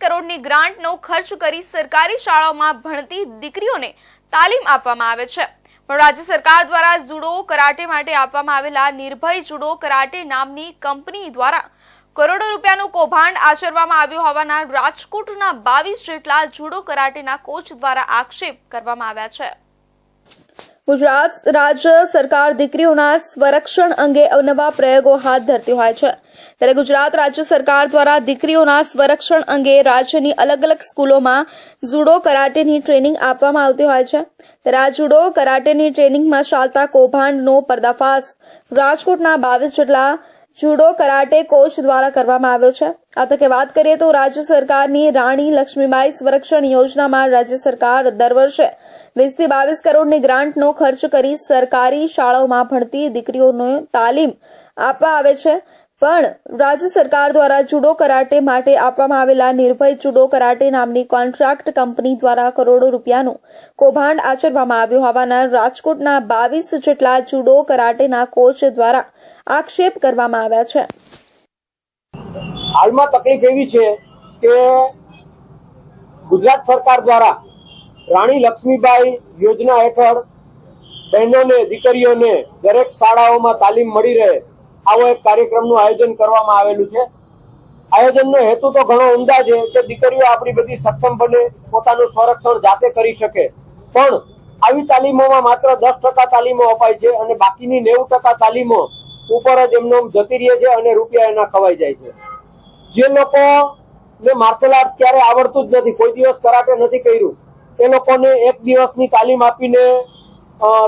કરોડની ગ્રાન્ટનો ખર્ચ કરી સરકારી શાળાઓમાં ભણતી દીકરીઓને તાલીમ આપવામાં આવે છે. પણ રાજ્ય સરકાર દ્વારા જુડો કરાટે માટે આપવામાં આવેલા નિર્ભય જુડો કરાટે નામની કંપની દ્વારા કરોડો રૂપિયાનું કૌભાંડ આચરવામાં આવ્યું હોવાના રાજકોટના બાવીસ જેટલા જુડો કરાટેના કોચ દ્વારા આક્ષેપ કરવામાં આવ્યા છે. ગુજરાત રાજ્ય સરકાર દીકરીઓના સ્વરક્ષણ અંગે અવનવા પ્રયોગો હાથ ધરતી હોય છે. ત્યારે ગુજરાત રાજ્ય સરકાર દ્વારા દીકરીઓના સ્વરક્ષણ અંગે રાજ્યની અલગ અલગ સ્કૂલોમાં જુડો કરાટેની ટ્રેનિંગ આપવામાં આવતી હોય છે. ત્યારે આ જુડો કરાટેની ટ્રેનિંગમાં ચાલતા કૌભાંડનો પર્દાફાશ રાજકોટના બાવીસ જેટલા જુડો કરાટે કોચ દ્વારા કરવામાં આવ્યો છે. આ તકે વાત કરીએ તો રાજ્ય સરકારની રાણી લક્ષ્મીબાઈ સંરક્ષણ યોજનામાં રાજ્ય સરકાર દર વર્ષે વીસથી બાવીસ કરોડની ગ્રાન્ટનો ખર્ચ કરી સરકારી શાળાઓમાં ભણતી દીકરીઓને તાલીમ આપવા આવે છે. પણ રાજ્ય સરકાર દ્વારા જુડો કરાટે માટે આપવામાં આવેલા નિર્ભય જુડો કરાટે નામની કોન્ટ્રાક્ટ કંપની દ્વારા કરોડો રૂપિયાનું કૌભાંડ આચરવામાં આવ્યું હોવાના રાજકોટના બાવીસ જેટલા જુડો કરાટેના કોચ દ્વારા આક્ષેપ કરવામાં આવ્યા છે. હાલમાં તકલીફ એવી છે કે ગુજરાત સરકાર દ્વારા રાણી લક્ષ્મીબાઈ યોજના હેઠળ બહેનોને, દીકરીઓને દરેક શાળાઓમાં તાલીમ મળી રહે આવો એક કાર્યક્રમનું આયોજન કરવામાં આવેલું છે. આયોજનનો હેતુ તો ઘણો ઉમદા છે કે દીકરીઓ આપણી બધી સક્ષમ બને, પોતાનું સંરક્ષણ જાતે કરી શકે. પણ આવી તાલીમોમાં માત્ર દસ ટકા તાલીમો અપાય છે અને બાકીની નેવું ટકા તાલીમો ઉપર જ એમનો જતી રહે છે અને રૂપિયા એના ખવાઈ જાય છે. જે લોકો ને માર્શલ આર્ટ ક્યારે આવડતું જ નથી, કોઈ દિવસ કરાટે નથી કર્યું, એ લોકોને એક દિવસની તાલીમ આપીને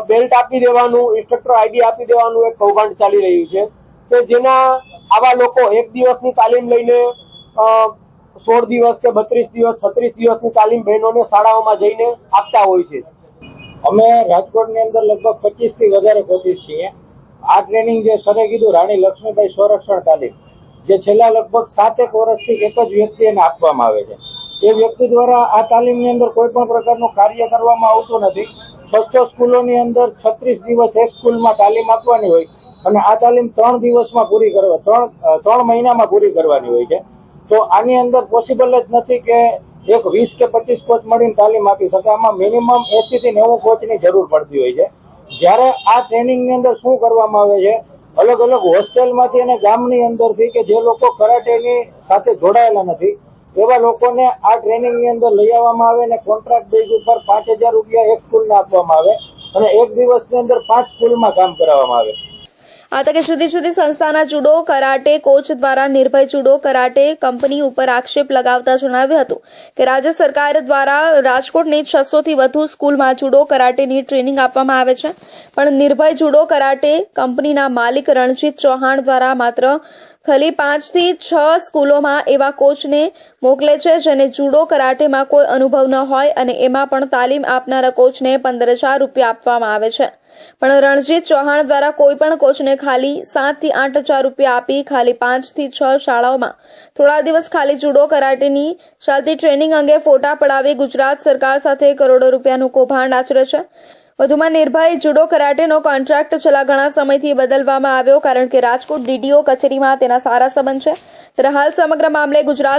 બેલ્ટ આપી દેવાનું ઇન્સ્ટ્રક્ટર આઈડી આપી દેવાનું એક કૌભાંડ ચાલી રહ્યું છે. કે જેના આવા લોકો એક દિવસની તાલીમ લઈને સોળ દિવસ કે બત્રીસ દિવસ, છત્રીસ દિવસની તાલીમ બહેનોને શાળાઓમાં જઈને આપતા હોય છે. અમે રાજકોટની અંદર લગભગ પચીસથી વધારે કોચિસ છીએ. આ ટ્રેનિંગ જે સરે કીધું, રાણી લક્ષ્મીભાઈ સંરક્ષણ તાલીમ, જે છેલ્લા લગભગ સાતેક વર્ષથી એક જ વ્યક્તિ એને આપવામાં આવે છે. એ વ્યક્તિ દ્વારા આ તાલીમની અંદર કોઈ પણ પ્રકારનું કાર્ય કરવામાં આવતું નથી. છસો સ્કૂલોની અંદર છત્રીસ દિવસ એક સ્કૂલમાં તાલીમ આપવાની હોય અને આ તાલીમ ત્રણ દિવસમાં પૂરી કરવા, ત્રણ ત્રણ મહિનામાં પૂરી કરવાની હોય છે. તો આની અંદર પોસિબલ જ નથી કે એક વીસ કે પચીસ કોચ મળીને તાલીમ આપી શકે. આમાં મિનિમમ એસી થી નેવું કોચની જરૂર પડતી હોય છે. જ્યારે આ ટ્રેનિંગની અંદર શું કરવામાં આવે છે? અલગ અલગ હોસ્ટેલમાંથી અને ગામની અંદરથી કે જે લોકો કરાટેની સાથે જોડાયેલા નથી, એવા લોકોને આ ટ્રેનિંગની અંદર લઈ આવવામાં આવે અને કોન્ટ્રાક્ટ બેઝ ઉપર પાંચ હજાર રૂપિયા એક સ્કૂલને આપવામાં આવે અને એક દિવસની અંદર પાંચ સ્કૂલમાં કામ કરાવવામાં આવે. આ તકે જુદી જુદી સંસ્થાના જુડો કરાટે કોચ દ્વારા નિર્ભય જુડો કરાટે કંપની ઉપર આક્ષેપ લગાવતા જણાવ્યું હતું કે રાજ્ય સરકાર દ્વારા રાજકોટની છસોથી વધુ સ્કૂલમાં જુડો કરાટેની ટ્રેનિંગ આપવામાં આવે છે. પણ નિર્ભય જુડો કરાટે કંપનીના માલિક રણજીત ચૌહાણ દ્વારા માત્ર ખાલી પાંચથી છ સ્કૂલોમાં એવા કોચને મોકલે છે જેને જુડો કરાટેમાં કોઈ અનુભવ ન હોય અને એમાં પણ તાલીમ આપનારા કોચને પંદર હજાર રૂપિયા આપવામાં આવે છે. પણ રણજીત ચૌહાણ દ્વારા કોઈ પણ કોચને ખાલી સાતથી આઠ હજાર રૂપિયા આપી ખાલી પાંચથી છ શાળાઓમાં થોડા દિવસ ખાલી જુડો કરાટેની ચાલતી ટ્રેનિંગ અંગે ફોટા પડાવી ગુજરાત સરકાર સાથે કરોડો રૂપિયાનું કૌભાંડ આચરે છે. વધુમાં નિર્ભય જુડો કરાટેનો કોન્ટ્રાક્ટ છેલ્લા ઘણા સમયથી બદલવામાં આવ્યો કારણ કે રાજકોટ ડીડીઓ કચેરીમાં તેના સારા સંબંધ છે. ત્યારે હાલ સમગ્ર મામલે ગુજરાત